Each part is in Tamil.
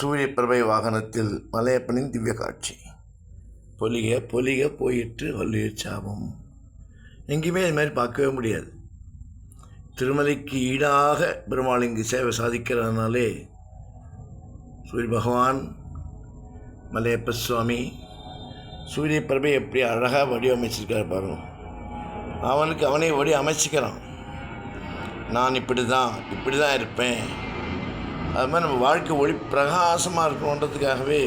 சூரியப்பிரபை வாகனத்தில் மலையப்பனின் திவ்ய காட்சி. பொலிக பொலிக போயிற்று வள்ளியர் சாபம். எங்கேயுமே இது மாதிரி பார்க்கவே முடியாது. திருமலைக்கு ஈடாக பெருமாள் இங்கு சேவை சாதிக்கிறதுனாலே சூரிய பகவான் மலையப்ப சுவாமி சூரிய பிரபை எப்படி அழகாக வடிவமைச்சிருக்காரு பாருங்க. அவனுக்கு அவனே வடி அமைச்சிக்கிறான். நான் இப்படி தான் இப்படி தான் இருப்பேன். அது மாதிரி நம்ம வாழ்க்கை ஒளி பிரகாசமாக இருக்கணுன்றதுக்காகவே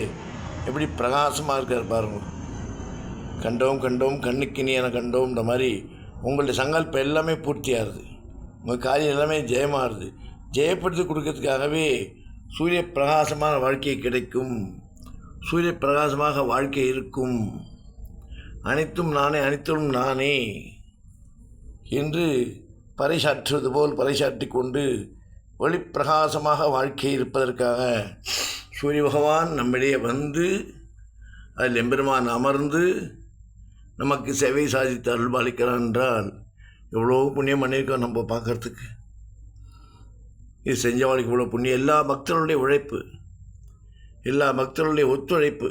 எப்படி பிரகாசமாக இருக்கார் பாருங்க. கண்டோம் கண்டோம் கண்ணுக்கு என கண்டோம்ன்ற மாதிரி உங்களுடைய சங்கல்பம் எல்லாமே பூர்த்தியாகுது உங்கள் காரியம் எல்லாமே ஜெயமாகுது. ஜெயப்படுத்தி கொடுக்கறதுக்காகவே சூரிய பிரகாசமான வாழ்க்கை கிடைக்கும். சூரிய பிரகாசமாக வாழ்க்கை இருக்கும். அனைத்தும் நானே அனைத்தும் நானே என்று பறைசாற்றுவது போல் பறைசாற்றி கொண்டு ஒளிப்பிரகாசமாக வாழ்க்கை இருப்பதற்காக சூரிய பகவான் நம்மிடையே வந்து அதில் எம்பெருமான் அமர்ந்து நமக்கு சேவை சாதித்து அருள்பாலிக்கிறான் என்றால் எவ்வளோ புண்ணியம் பண்ணியிருக்கோம் நம்ம பார்க்கறதுக்கு. இது செஞ்சவாளுக்கு இவ்வளோ புண்ணியம். எல்லா பக்தர்களுடைய உழைப்பு எல்லா பக்தர்களுடைய ஒத்துழைப்பு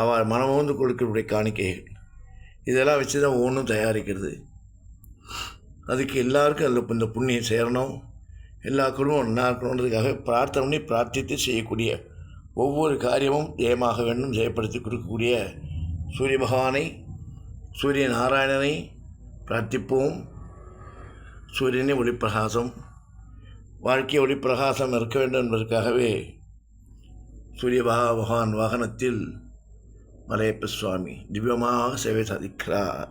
அவர் மனமோந்து கொடுக்கக்கூடிய காணிக்கைகள். இதெல்லாம் வச்சு தான் ஒவ்வொன்றும் தயாரிக்கிறது. அதுக்கு எல்லாருக்கும் அதில் இந்த புண்ணியம் சேரணும். எல்லா குடும்பம் ஒன்றா இருக்கணுன்றதுக்காக பிரார்த்தனை பண்ணி பிரார்த்தித்து செய்யக்கூடிய ஒவ்வொரு காரியமும் ஜெயமாக வேண்டும் ஜெயப்படுத்தி கொடுக்கக்கூடிய சூரிய பகவானை சூரிய நாராயணனை பிரார்த்திப்போம். சூரியனை ஒளிப்பிரகாசம் வாழ்க்கை ஒளிப்பிரகாசம் இருக்க வேண்டும் என்பதற்காகவே சூரிய பகா பகவான் வாகனத்தில் மலையப்ப சுவாமி திவ்யமாக சேவை சாதிக்கிறார்.